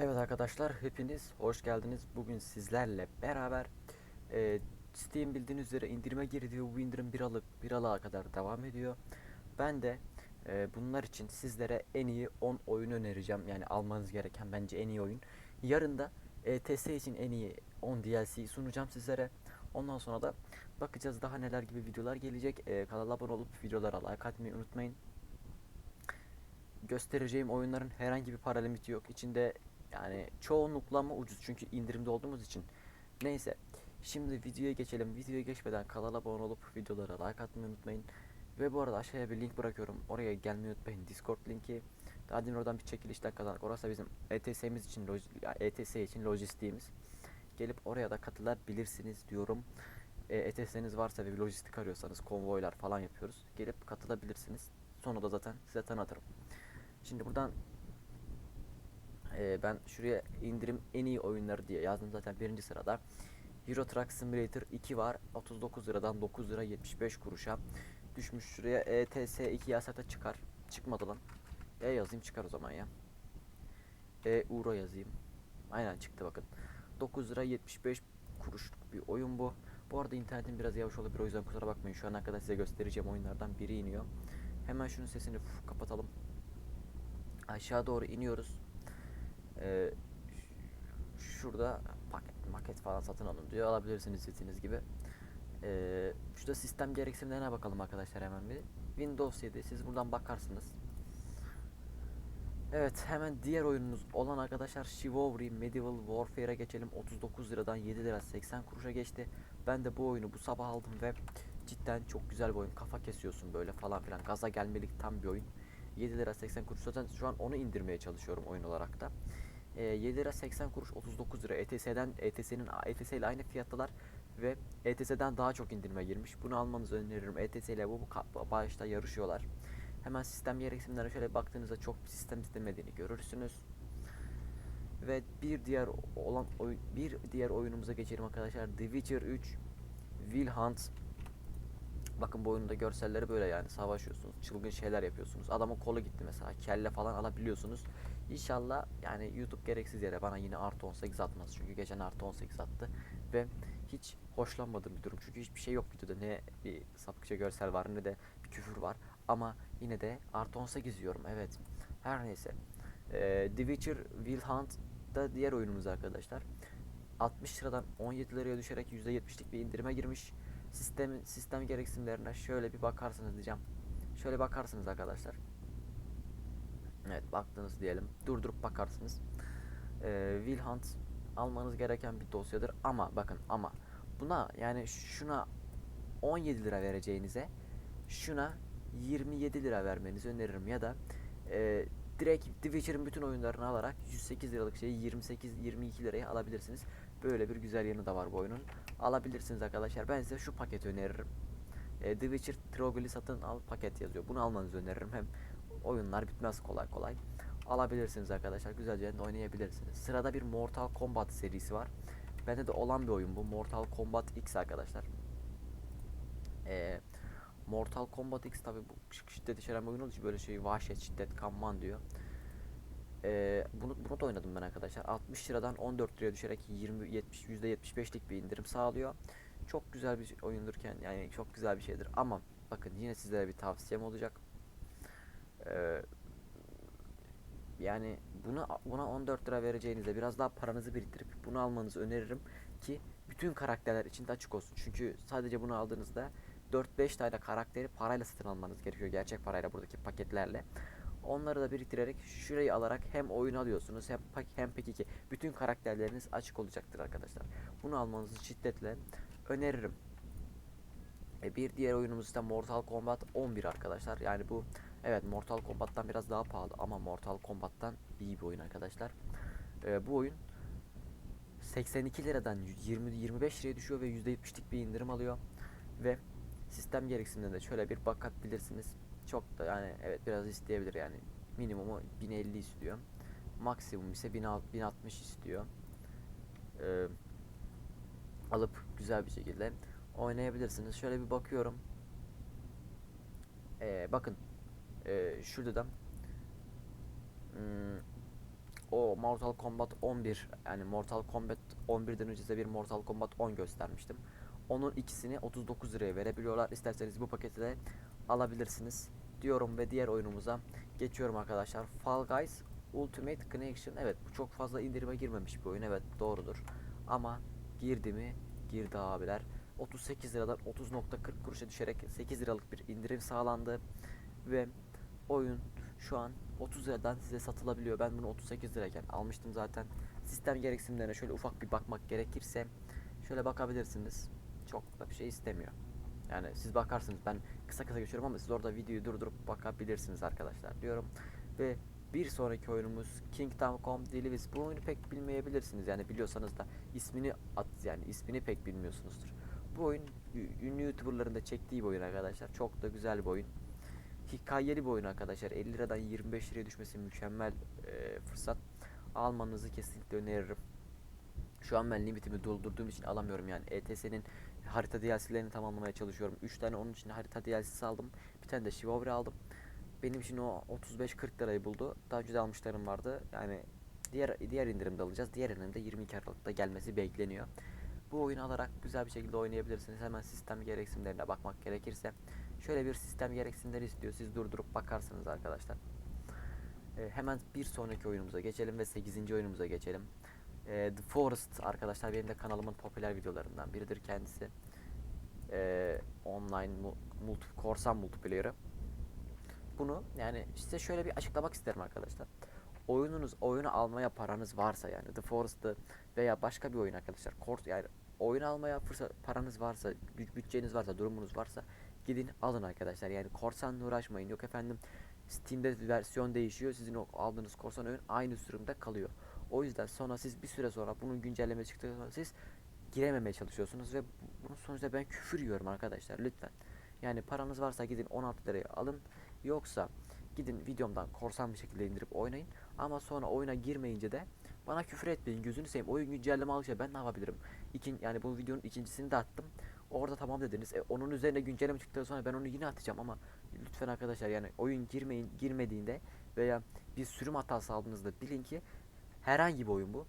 Evet arkadaşlar hepiniz hoş geldiniz. Bugün sizlerle beraber e, Steam bildiğiniz üzere indirime girdi bu indirim bir alık bir alığa kadar devam ediyor. Ben de e, bunlar için sizlere en iyi 10 oyun önereceğim. Yani almanız gereken bence en iyi oyun. Yarın da ETS için en iyi 10 DLC sunacağım sizlere. Ondan sonra da bakacağız daha neler gibi videolar gelecek. E, kanala abone olup videolara like atmayı unutmayın. Göstereceğim oyunların herhangi bir para limiti yok. İçinde yani çoğunlukla mı ucuz çünkü indirimde olduğumuz için. Neyse. Şimdi videoya geçelim. Videoya geçmeden kanala abone olup videolara like atmayı unutmayın. Ve bu arada aşağıya bir link bırakıyorum. Oraya gelmeyi unutmayın. Discord linki. Daha demin oradan bir çekilişten kazandık. Orası bizim ETS'miz için ETS için lojistiğimiz. Gelip oraya da katılabilirsiniz diyorum. E, ETS'niz varsa ve bir lojistik arıyorsanız konvoylar falan yapıyoruz. Gelip katılabilirsiniz. Sonra da zaten size tanıtırım. Şimdi buradan ee, ben şuraya indirim en iyi oyunları diye yazdım zaten birinci sırada. Euro Truck Simulator 2 var. 39 liradan 9 lira 75 kuruşa. Düşmüş şuraya E ETS 2 yasakta çıkar. Çıkmadı lan. E yazayım çıkar o zaman ya. E Euro yazayım. Aynen çıktı bakın. 9 lira 75 kuruşluk bir oyun bu. Bu arada internetim biraz yavaş olabilir o yüzden kusura bakmayın. Şu ana kadar size göstereceğim oyunlardan biri iniyor. Hemen şunun sesini kapatalım. Aşağı doğru iniyoruz. Ş- şurada paket maket falan satın alın diyor. Alabilirsiniz istediğiniz gibi. Ee, şurada sistem gereksinimlerine bakalım arkadaşlar hemen bir. Windows 7 siz buradan bakarsınız. Evet hemen diğer oyunumuz olan arkadaşlar Chivalry Medieval Warfare'a geçelim. 39 liradan 7 lira 80 kuruşa geçti. Ben de bu oyunu bu sabah aldım ve cidden çok güzel bir oyun. Kafa kesiyorsun böyle falan filan. Gaza gelmelik tam bir oyun. 7 lira 80 kuruş zaten şu an onu indirmeye çalışıyorum oyun olarak da. Ee, 7 lira 80 kuruş 39 lira E ETS'den ETS'nin ETS ile aynı fiyattalar ve ETS'den daha çok indirime girmiş. Bunu almanızı öneririm. ETS ile bu, bu başta yarışıyorlar. Hemen sistem gereksinimlerine şöyle baktığınızda çok sistem istemediğini görürsünüz. Ve bir diğer olan oyun bir diğer oyunumuza geçelim arkadaşlar. The Witcher 3 Will Hunt Bakın bu oyunda görselleri böyle yani savaşıyorsunuz, çılgın şeyler yapıyorsunuz. Adamın kolu gitti mesela, kelle falan alabiliyorsunuz. İnşallah yani YouTube gereksiz yere bana yine artı 18 atmaz. Çünkü geçen artı 18 attı ve hiç hoşlanmadığım bir durum. Çünkü hiçbir şey yok videoda. Ne bir sapıkça görsel var ne de bir küfür var. Ama yine de artı 18 diyorum evet. Her neyse. Ee, The Witcher Will Hunt da diğer oyunumuz arkadaşlar. 60 liradan 17 liraya düşerek %70'lik bir indirime girmiş. Sistemin sistem gereksinimlerine şöyle bir bakarsınız diyeceğim. Şöyle bakarsınız arkadaşlar. Evet baktınız diyelim. Durdurup bakarsınız. Ee, Will Hunt almanız gereken bir dosyadır ama bakın ama buna yani şuna 17 lira vereceğinize şuna 27 lira vermenizi öneririm ya da e, direkt The bütün oyunlarını alarak 108 liralık şeyi 28-22 liraya alabilirsiniz. Böyle bir güzel yanı da var bu oyunun. Alabilirsiniz arkadaşlar. Ben size şu paketi öneririm. E, The Witcher Trogli satın al paket yazıyor. Bunu almanızı öneririm. Hem oyunlar bitmez kolay kolay. Alabilirsiniz arkadaşlar. Güzelce oynayabilirsiniz. Sırada bir Mortal Kombat serisi var. Bende de olan bir oyun bu. Mortal Kombat X arkadaşlar. Eee Mortal Kombat X tabi bu şiddet içeren bir oyun olduğu için böyle şey vahşet, şiddet, kanman diyor. Ee, bunu, bunu da oynadım ben arkadaşlar. 60 liradan 14 liraya düşerek 20 70 %75'lik bir indirim sağlıyor. Çok güzel bir oyundurken yani çok güzel bir şeydir ama bakın yine sizlere bir tavsiyem olacak. Ee, yani bunu buna 14 lira vereceğinize biraz daha paranızı biriktirip bunu almanızı öneririm ki bütün karakterler için de açık olsun. Çünkü sadece bunu aldığınızda 4-5 tane karakteri parayla satın almanız gerekiyor. Gerçek parayla buradaki paketlerle. Onları da biriktirerek şurayı alarak hem oyun alıyorsunuz hem hem peki ki bütün karakterleriniz açık olacaktır arkadaşlar. Bunu almanızı şiddetle öneririm. E, bir diğer oyunumuz ise Mortal Kombat 11 arkadaşlar. Yani bu evet Mortal Kombat'tan biraz daha pahalı ama Mortal Kombat'tan iyi bir oyun arkadaşlar. E, bu oyun 82 liradan 20 25 liraya düşüyor ve %70'lik bir indirim alıyor ve sistem gereksinimlerine de şöyle bir bakabilirsiniz. Çok da yani evet biraz isteyebilir yani. Minimumu 1050 istiyor. Maksimum ise 1060 istiyor. Ee, alıp güzel bir şekilde oynayabilirsiniz. Şöyle bir bakıyorum. Ee, bakın ee, şurada da hmm, o Mortal Kombat 11 yani Mortal Kombat 11'den önce size bir Mortal Kombat 10 göstermiştim. Onun ikisini 39 liraya verebiliyorlar. İsterseniz bu paketi de alabilirsiniz diyorum ve diğer oyunumuza geçiyorum arkadaşlar. Fall Guys Ultimate Connection. Evet bu çok fazla indirime girmemiş bir oyun. Evet doğrudur. Ama girdi mi? Girdi abiler. 38 liradan 30.40 kuruşa düşerek 8 liralık bir indirim sağlandı. Ve oyun şu an 30 liradan size satılabiliyor. Ben bunu 38 lirayken almıştım zaten. Sistem gereksinimlerine şöyle ufak bir bakmak gerekirse şöyle bakabilirsiniz. Çok da bir şey istemiyor. Yani siz bakarsınız ben kısa kısa geçiyorum ama siz orada videoyu durdurup bakabilirsiniz arkadaşlar diyorum. Ve bir sonraki oyunumuz Kingdom Come Deliverance. Bu oyunu pek bilmeyebilirsiniz yani biliyorsanız da ismini at yani ismini pek bilmiyorsunuzdur. Bu oyun ünlü youtuberların da çektiği bir oyun arkadaşlar. Çok da güzel bir oyun. Hikayeli bir oyun arkadaşlar. 50 liradan 25 liraya düşmesi mükemmel e, fırsat. Almanızı kesinlikle öneririm. Şu an ben limitimi doldurduğum için alamıyorum yani. ETS'nin harita DLC'lerini tamamlamaya çalışıyorum. 3 tane onun için harita DLC'si aldım. Bir tane de Chivalry aldım. Benim için o 35-40 lirayı buldu. Daha önce de almışlarım vardı. Yani diğer diğer indirimde alacağız. Diğer indirimde 22 Aralık'ta gelmesi bekleniyor. Bu oyunu alarak güzel bir şekilde oynayabilirsiniz. Hemen sistem gereksinimlerine bakmak gerekirse şöyle bir sistem gereksinimleri istiyor. Siz durdurup bakarsınız arkadaşlar. Ee, hemen bir sonraki oyunumuza geçelim ve 8. oyunumuza geçelim. Ee, The Forest arkadaşlar benim de kanalımın popüler videolarından biridir kendisi. Ee, online mu- multi, korsan multiplayer'ı. Bunu yani size şöyle bir açıklamak isterim arkadaşlar. Oyununuz oyunu almaya paranız varsa yani The Forest'ı veya başka bir oyun arkadaşlar. Kort yani oyun almaya fırsat paranız varsa, büt- bütçeniz varsa, durumunuz varsa gidin alın arkadaşlar. Yani korsanla uğraşmayın. Yok efendim Steam'de versiyon değişiyor. Sizin o aldığınız korsan oyun aynı sürümde kalıyor. O yüzden sonra siz bir süre sonra bunun güncelleme çıktığı sonra siz girememeye çalışıyorsunuz ve bu- bunun sonucunda ben küfür yiyorum arkadaşlar lütfen. Yani paranız varsa gidin 16 liraya alın. Yoksa gidin videomdan korsan bir şekilde indirip oynayın. Ama sonra oyuna girmeyince de bana küfür etmeyin. Gözünü seveyim. Oyun güncelleme alışa ben ne yapabilirim? İkin, yani bu videonun ikincisini de attım. Orada tamam dediniz. E, onun üzerine güncelleme çıktıktan sonra ben onu yine atacağım ama lütfen arkadaşlar yani oyun girmeyin girmediğinde veya bir sürüm hatası aldığınızda bilin ki herhangi bir oyun bu.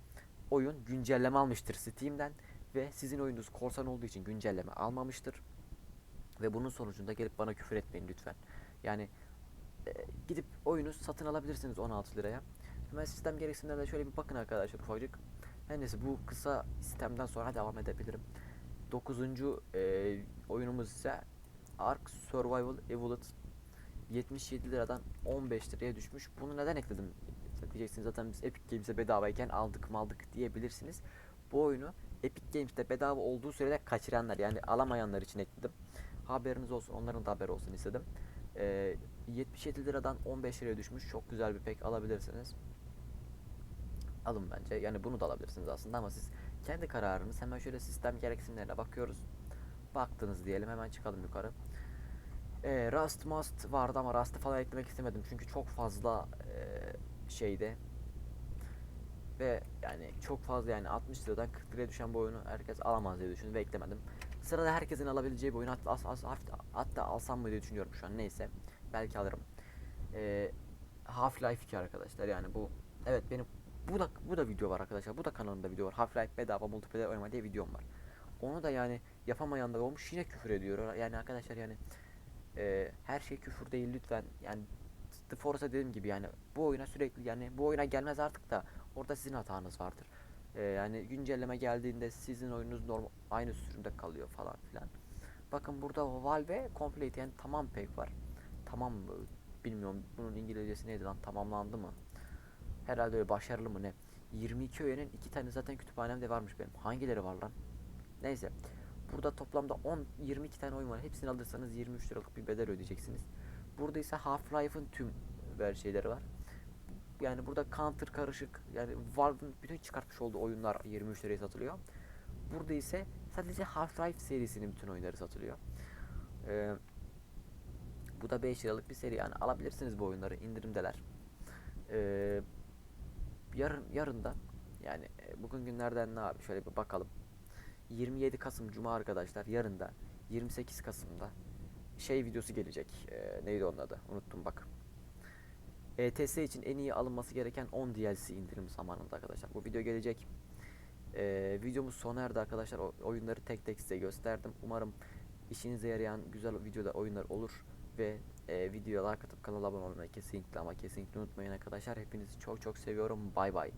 Oyun güncelleme almıştır Steam'den ve sizin oyununuz korsan olduğu için güncelleme almamıştır. Ve bunun sonucunda gelip bana küfür etmeyin lütfen. Yani e, gidip oyunu satın alabilirsiniz 16 liraya. Hemen sistem gereksinimlerine şöyle bir bakın arkadaşlar ufacık. Her neyse bu kısa sistemden sonra devam edebilirim. 9. E, oyunumuz ise Ark Survival Evolved 77 liradan 15 liraya düşmüş. Bunu neden ekledim? Diyeceksiniz zaten biz Epic Games'e bedavayken aldık maldık diyebilirsiniz. Bu oyunu Epic Games'te bedava olduğu sürede kaçıranlar yani alamayanlar için ekledim. Haberiniz olsun onların da haberi olsun istedim. Ee, 77 liradan 15 liraya düşmüş. Çok güzel bir pek alabilirsiniz. Alın bence. Yani bunu da alabilirsiniz aslında ama siz kendi kararınız. Hemen şöyle sistem gereksinimlerine bakıyoruz. Baktınız diyelim hemen çıkalım yukarı. Ee, Rust Must vardı ama Rust'ı falan eklemek istemedim çünkü çok fazla ee, şeyde ve yani çok fazla yani 60 liradan 40 liraya düşen bu oyunu herkes alamaz diye düşündüm ve eklemedim. Sırada herkesin alabileceği bir oyun hatta, hatta, hatta alsam mı diye düşünüyorum şu an neyse belki alırım. Ee, Half-Life 2 arkadaşlar yani bu evet benim bu da bu da video var arkadaşlar bu da kanalımda video var Half-Life bedava multiplayer oynama diye videom var. Onu da yani yapamayan da olmuş yine küfür ediyor yani arkadaşlar yani ee, her şey küfür değil lütfen. Yani The Force'a dediğim gibi yani bu oyuna sürekli yani bu oyuna gelmez artık da orada sizin hatanız vardır. Ee, yani güncelleme geldiğinde sizin oyununuz normal aynı sürümde kalıyor falan filan. Bakın burada Valve complete yani tamam pek var. Tamam? Bilmiyorum bunun İngilizcesi neydi lan tamamlandı mı? Herhalde öyle başarılı mı ne? 22 öğenin iki tane zaten kütüphanemde varmış benim. Hangileri var lan? Neyse. Burada toplamda 10 22 tane oyun var. Hepsini alırsanız 23 liralık bir bedel ödeyeceksiniz. Burada ise Half-Life'ın tüm ver şeyleri var. Yani burada Counter karışık. Yani Valve'ın bütün çıkartmış olduğu oyunlar 23 liraya satılıyor. Burada ise sadece Half-Life serisinin bütün oyunları satılıyor. Ee, bu da 5 liralık bir seri yani alabilirsiniz bu oyunları indirimdeler. Ee, yarın yarın da yani e, bugün günlerden ne abi şöyle bir bakalım. 27 Kasım Cuma arkadaşlar yarın da 28 Kasım'da şey videosu gelecek. Ee, neydi onun adı? Unuttum bak. ETS için en iyi alınması gereken 10 DLC indirim zamanında arkadaşlar. Bu video gelecek. Ee, videomuz sona erdi arkadaşlar. O, oyunları tek tek size gösterdim. Umarım işinize yarayan güzel videoda oyunlar olur ve e, videoya like atıp kanala abone olmayı kesinlikle ama kesinlikle unutmayın arkadaşlar. Hepinizi çok çok seviyorum. Bay bay.